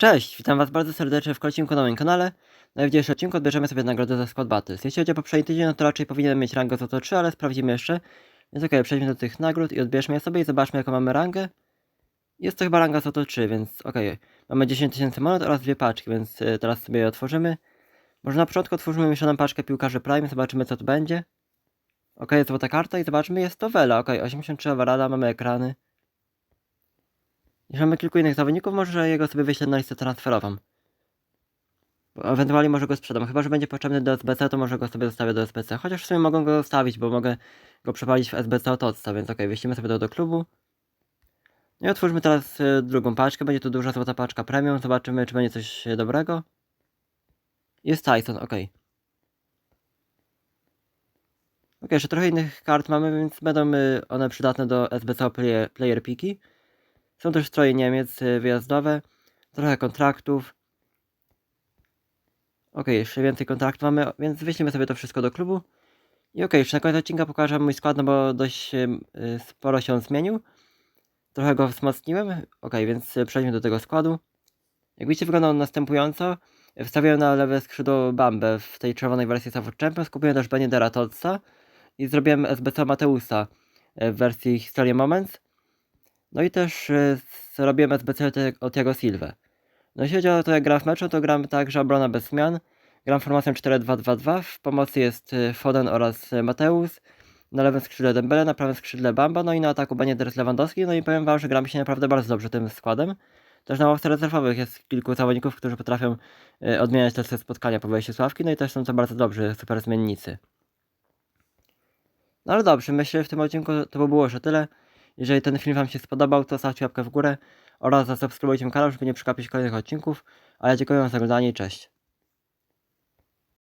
Cześć, witam was bardzo serdecznie w kolejnym na moim kanale. Na dzisiejszym odcinku odbierzemy sobie nagrodę za Squad Battles. Jeśli chodzi o poprzedni tydzień, no to raczej powinienem mieć rangę Złoto 3, ale sprawdzimy jeszcze. Więc okej, przejdźmy do tych nagród i odbierzmy je sobie i zobaczmy jaką mamy rangę. Jest to chyba ranga Złoto 3, więc okej. Mamy 10 tysięcy monet oraz dwie paczki, więc y, teraz sobie je otworzymy. Może na początku otworzymy mieszaną paczkę piłkarzy Prime, zobaczymy co to będzie. Okej, złota karta i zobaczmy, jest to Vela, okej, 83 overalla, mamy ekrany. Jeśli mamy kilku innych zawodników, może jego sobie wyślę na listę transferową. Ewentualnie może go sprzedam. Chyba, że będzie potrzebny do SBC, to może go sobie zostawię do SBC. Chociaż w sumie mogą go zostawić, bo mogę go przepalić w SBC od Otca, więc okej, wyślimy sobie to do klubu. No i otwórzmy teraz y, drugą paczkę. Będzie tu duża złota paczka premium. Zobaczymy, czy będzie coś dobrego. Jest Tyson, okej. Okej, jeszcze trochę innych kart mamy, więc będą y, one przydatne do SBC player, player piki. Są też stroje Niemiec y, wyjazdowe, trochę kontraktów. Ok, jeszcze więcej kontraktów mamy, więc wyślimy sobie to wszystko do klubu. I ok, jeszcze na koniec odcinka pokażę mój skład, no bo dość y, sporo się on zmienił. Trochę go wzmocniłem. Ok, więc y, przejdźmy do tego składu. Jak widzicie wygląda on następująco. Wstawiłem na lewe skrzydło Bambę w tej czerwonej wersji South Champions. Kupiłem też Benedera Totsa i zrobiłem SBC Mateusa w wersji Historia Moments. No i też zrobiłem SBC od, Thiago Silva. No jeśli chodzi o to jak gram w meczu, to gram tak, że obrona bez zmian. Gram formacją 4-2-2-2. W pomocy jest y, Foden oraz y, Mateusz. Na lewym skrzydle Dembele, na prawym skrzydle Bamba, no i na ataku Benitez Lewandowski. No i powiem wam, że gram się naprawdę bardzo dobrze tym składem. Też na ławce rezerwowych jest kilku zawodników, którzy potrafią odmieniać też te spotkania po wejściu z ławki, no i też są to bardzo dobrzy, super zmiennicy. No ale dobrze, myślę, że w tym odcinku to by było już tyle. Jeżeli ten film Wam się spodobał, to zostawcie łapkę w górę oraz zasubskrybujcie kanał, żeby nie przegapić kolejnych odcinków. A ja dziękuję Wam za oglądanie i cześć.